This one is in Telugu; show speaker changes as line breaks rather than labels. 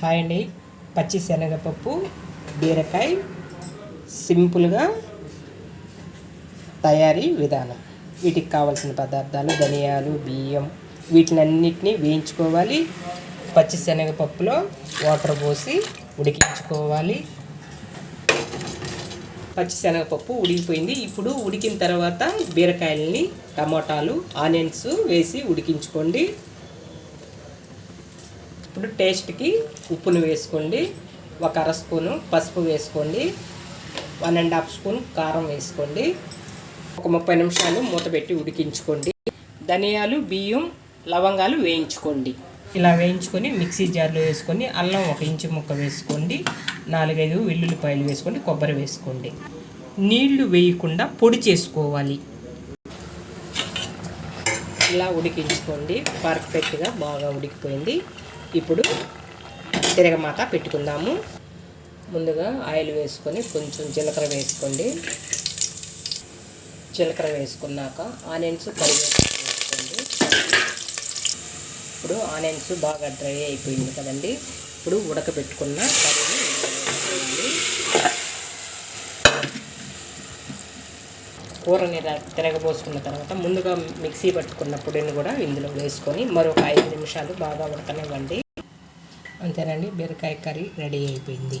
హాయ్ అండి. పచ్చి శనగపప్పు బీరకాయ సింపుల్గా తయారీ విధానం. వీటికి కావాల్సిన పదార్థాలు ధనియాలు బియ్యం వీటినన్నిటినీ వేయించుకోవాలి. పచ్చి శనగపప్పులో వాటర్ పోసి ఉడికించుకోవాలి. పచ్చి శనగపప్పు ఉడికిపోయింది. ఇప్పుడు ఉడికిన తర్వాత బీరకాయలని టమోటాలు ఆనియన్స్ వేసి ఉడికించుకోండి. ఇప్పుడు టేస్ట్కి ఉప్పును వేసుకోండి. ఒక అర స్పూను పసుపు వేసుకోండి. వన్ అండ్ హాఫ్ స్పూన్ కారం వేసుకోండి. ఒక ముప్పై నిమిషాలు మూత పెట్టి ఉడికించుకోండి. ధనియాలు బియ్యం లవంగాలు వేయించుకోండి. ఇలా వేయించుకొని మిక్సీ జార్లో వేసుకొని అల్లం ఒక ఇంచు ముక్క వేసుకోండి. నాలుగైదు వెల్లుల్లిపాయలు వేసుకోండి. కొబ్బరి వేసుకోండి. నీళ్ళు వేయకుండా పొడి చేసుకోవాలి. ఇలా ఉడికించుకోండి. పర్ఫెక్ట్గా బాగా ఉడికిపోయింది. ఇప్పుడు తిరగమాత పెట్టుకుందాము. ముందుగా ఆయిల్ వేసుకొని కొంచెం జీలకర్ర వేసుకోండి. జీలకర్ర వేసుకున్నాక ఆనియన్స్ కరివేపాకు వేసుకోండి. ఇప్పుడు ఆనియన్స్ బాగా డ్రై అయిపోయింది కదండి. ఇప్పుడు ఉడకబెట్టుకున్న కర్రీని వేసుకోండి కూరని తిరగబోసుకున్న తర్వాత ముందుగా మిక్సీ పట్టుకున్న పొడిని కూడా ఇందులో వేసుకొని మరొక ఐదు నిమిషాలు బాగా ఉడకనివ్వండి. అంతేనండి బీరకాయ కర్రీ రెడీ అయిపోయింది.